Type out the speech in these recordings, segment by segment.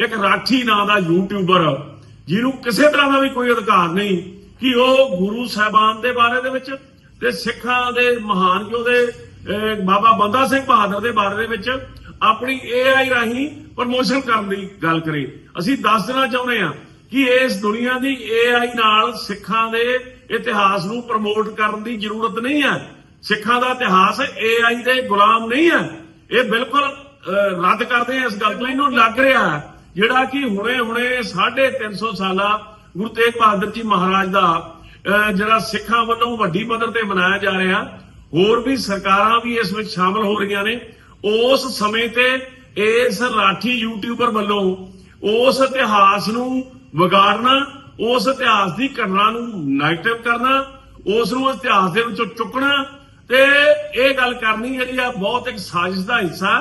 ਇੱਕ ਰਾਠੀ ਨਾਂ ਦਾ ਯੂਟਿਊਬਰ ਜਿਹਨੂੰ ਕਿਸੇ ਤਰ੍ਹਾਂ ਦਾ ਵੀ ਕੋਈ ਅਧਿਕਾਰ ਨਹੀਂ, ਕਿ ਉਹ ਗੁਰੂ ਸਾਹਿਬਾਨ ਦੇ ਬਾਰੇ ਦੇ ਵਿੱਚ ਤੇ ਸਿੱਖਾਂ ਦੇ ਮਹਾਨ ਜੋ ਬਾਬਾ ਬੰਦਾ ਸਿੰਘ ਬਹਾਦਰ ਦੇ ਬਾਰੇ ਦੇ ਵਿੱਚ ਆਪਣੀ AI ਰਾਹੀਂ ਪ੍ਰਮੋਸ਼ਨ ਕਰਨ ਦੀ ਗੱਲ ਕਰੇ। ਅਸੀਂ ਦੱਸ ਦੇਣਾ ਚਾਹੁੰਦੇ ਹਾਂ ਕਿ ਇਸ ਦੁਨੀਆ ਦੀ AI ਨਾਲ ਸਿੱਖਾਂ ਦੇ ਇਤਿਹਾਸ ਨੂੰ ਪ੍ਰਮੋਟ ਕਰਨ ਦੀ ਜ਼ਰੂਰਤ ਨਹੀਂ ਹੈ। ਸਿੱਖਾਂ ਦਾ ਇਤਿਹਾਸ AI ਦੇ ਗੁਲਾਮ ਨਹੀਂ ਹੈ। ਇਹ ਬਿਲਕੁਲ ਰੱਦ ਕਰਦੇ ਆ ਇਸ ਗੱਲ ਤੋਂ ਇਹਨੂੰ ਲੱਗ ਰਿਹਾ ਹੈ। ਜਿਹੜਾ ਕਿ ਹੁਣੇ ਹੁਣੇ 350 ਸਾਲਾ ਗੁਰੂ ਤੇਗ ਬਹਾਦਰ ਜੀ ਮਹਾਰਾਜ ਦਾ ਜਿਹੜਾ ਸਿੱਖਾਂ ਵੱਲੋਂ ਵੱਡੀ ਪੱਧਰ ਤੇ ਮਨਾਇਆ ਜਾ ਰਿਹਾ, ਹੋਰ ਵੀ ਸਰਕਾਰਾਂ ਵੀ ਇਸ ਵਿੱਚ ਸ਼ਾਮਲ ਹੋ ਰਹੀਆਂ ਨੇ। ਉਸ ਸਮੇਂ ਤੇ ਇਸ ਰਾਠੀ ਯੂਟਿਊਬਰ ਵੱਲੋਂ ਉਸ ਇਤਿਹਾਸ ਨੂੰ ਵਿਗਾੜਨਾ, ਉਸ ਇਤਿਹਾਸ ਦੀ ਘਟਨਾ ਨੂੰ ਨੈਗੇਟਿਵ ਕਰਨਾ, ਉਸ ਨੂੰ ਇਤਿਹਾਸ ਦੇ ਵਿੱਚੋਂ ਚੁੱਕਣਾ ਤੇ ਇਹ ਗੱਲ ਕਰਨੀ ਜਿਹੜੀ ਆ ਬਹੁਤ ਇੱਕ ਸਾਜ਼ਿਸ਼ ਦਾ ਹਿੱਸਾ।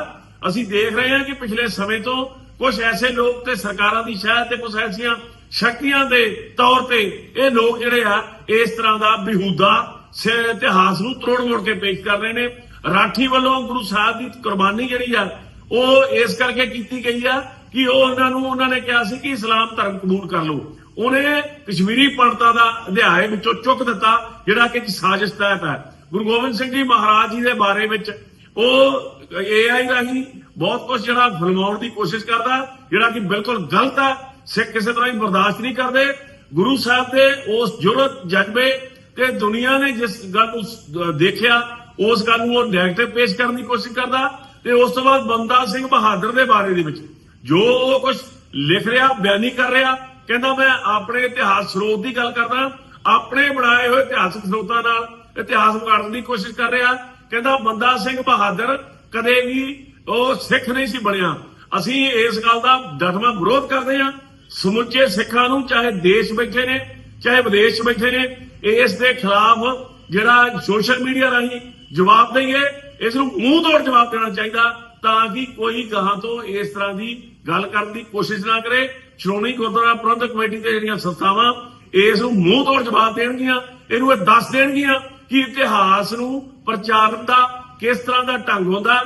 ਅਸੀਂ ਦੇਖ ਰਹੇ ਹਾਂ ਕਿ ਪਿਛਲੇ ਸਮੇਂ ਤੋਂ ਕੁਝ ਐਸੇ ਲੋਕ ਤੇ ਸਰਕਾਰਾਂ ਦੀ ਸ਼ਾਇਦ ਤੇ ਕੁਝ ਐਸੀਆਂ ਸ਼ਕਤੀਆਂ ਦੇ ਤੌਰ ਤੇ ਇਹ ਲੋਕ ਜਿਹੜੇ ਆ, ਇਸ ਤਰ੍ਹਾਂ ਦਾ ਬਿਹੂਦਾ ਸੇ, ਇਤਿਹਾਸ ਨੂੰ ਤੋੜ ਮੋੜ ਕੇ ਪੇਸ਼ ਕਰ ਰਹੇ ਨੇ। ਰਾਠੀ ਵੱਲੋਂ ਗੁਰੂ ਸਾਹਿਬ ਦੀ ਕੁਰਬਾਨੀ ਜਿਹੜੀ ਆ, ਉਹ ਇਸ ਕਰਕੇ ਕੀਤੀ ਗਈ ਆ ਕਿ ਉਹ ਉਹਨਾਂ ਨੂੰ, ਉਹਨਾਂ ਨੇ ਕਿਹਾ ਸੀ ਕਿ ਇਸਲਾਮ ਧਰਮ ਕਬੂਲ ਕਰ ਲਓ। ਉਹਨੇ ਕਸ਼ਮੀਰੀ ਪੰਡਤਾਂ ਦਾ ਅਧਿਆਏ ਵਿੱਚੋਂ ਚੁੱਕ ਦਿੱਤਾ, ਜਿਹੜਾ ਕਿ ਸਾਜ਼ਿਸ਼ ਤਹਿਤ ਹੈ। ਗੁਰੂ ਗੋਬਿੰਦ ਸਿੰਘ ਜੀ ਮਹਾਰਾਜ ਜੀ ਦੇ ਬਾਰੇ ਵਿੱਚ ਉਹ ਏਆਈ ਰਾਹੀਂ ਬਹੁਤ ਕੁਝ ਜਿਹੜਾ ਫਿਲਮਾਉਣ ਦੀ ਕੋਸ਼ਿਸ਼ ਕਰਦਾ, ਜਿਹੜਾ ਕਿ ਬਿਲਕੁਲ ਗਲਤ ਹੈ ਸਿੱਖ ਕਿਸੇ ਤਰ੍ਹਾਂ ਹੀ ਬਰਦਾਸ਼ਤ ਨਹੀਂ ਕਰਦੇ। ਗੁਰੂ ਸਾਹਿਬ ਦੇ ਉਸ ਜੁਰਤ ਜਜ਼ਬੇ ਤੇ ਦੁਨੀਆ ਨੇ ਜਿਸ ਗੱਲ ਨੂੰ ਦੇਖਿਆ, ਉਸ ਗੱਲ ਨੂੰ ਉਹ ਨੈਗੇਟਿਵ ਪੇਸ਼ ਕਰਨ ਦੀ ਕੋਸ਼ਿਸ਼ ਕਰਦਾ ਤੇ ਉਸ ਤੋਂ ਬਾਅਦ ਬੰਦਾ ਸਿੰਘ ਬਹਾਦਰ ਦੇ ਬਾਰੇ ਦੇ ਵਿੱਚ ਜੋ ਉਹ ਕੁਝ ਲਿਖ ਰਿਹਾ, ਬਿਆਨੀ ਕਰ ਰਿਹਾ, ਕਹਿੰਦਾ ਮੈਂ ਆਪਣੇ ਇਤਿਹਾਸ ਸਰੋਤ ਦੀ ਗੱਲ ਕਰਦਾ, ਆਪਣੇ ਬਣਾਏ ਹੋਏ ਇਤਿਹਾਸਕ ਸਰੋਤਾਂ ਨਾਲ ਇਤਿਹਾਸ ਵਿਗਾੜਨ ਦੀ ਕੋਸ਼ਿਸ਼ ਕਰ ਰਿਹਾ। ਕਹਿੰਦਾ ਬੰਦਾ ਸਿੰਘ ਬਹਾਦਰ ਕਦੇ ਵੀ ਉਹ ਸਿੱਖ ਨਹੀਂ ਸੀ ਬਣਿਆ। ਅਸੀਂ ਇਸ ਗੱਲ ਦਾ ਡਟਵਾਂ ਵਿਰੋਧ ਕਰਦੇ ਹਾਂ। ਸਮੁੱਚੇ ਸਿੱਖਾਂ ਨੂੰ ਚਾਹੇ ਦੇਸ਼ ਬੈਠੇ ਨੇ, ਚਾਹੇ ਵਿਦੇਸ਼ ਬੈਠੇ ਨੇ ਇਸ ਦੇ ਖਿਲਾਫ ਜਿਹੜਾ ਸੋਸ਼ਲ ਮੀਡੀਆ ਰਾਹੀਂ ਜਵਾਬ ਦਈਏ, ਇਸ ਨੂੰ ਮੂੰਹ ਤੋੜ ਜਵਾਬ ਦੇਣਾ ਚਾਹੀਦਾ ਤਾਂ ਕਿ ਕੋਈ ਗਾਹਾਂ ਤੋਂ ਇਸ ਤਰ੍ਹਾਂ ਦੀ ਗੱਲ ਕਰਨ ਦੀ ਕੋਸ਼ਿਸ਼ ਨਾ ਕਰੇ। ਸ਼੍ਰੋਮਣੀ ਗੁਰਦੁਆਰਾ ਪ੍ਰਬੰਧਕ ਕਮੇਟੀ ਤੇ ਜਿਹੜੀਆਂ ਸੰਸਥਾਵਾਂ, ਇਸ ਨੂੰ ਮੂੰਹ ਤੋੜ ਜਵਾਬ ਦੇਣਗੀਆਂ, ਇਹਨੂੰ ਇਹ ਦੱਸ ਦੇਣਗੀਆਂ ਕਿ ਇਤਿਹਾਸ ਨੂੰ ਪ੍ਰਚਾਰਨ ਦਾ ਕਿਸ ਤਰ੍ਹਾਂ ਦਾ ਢੰਗ ਹੁੰਦਾ।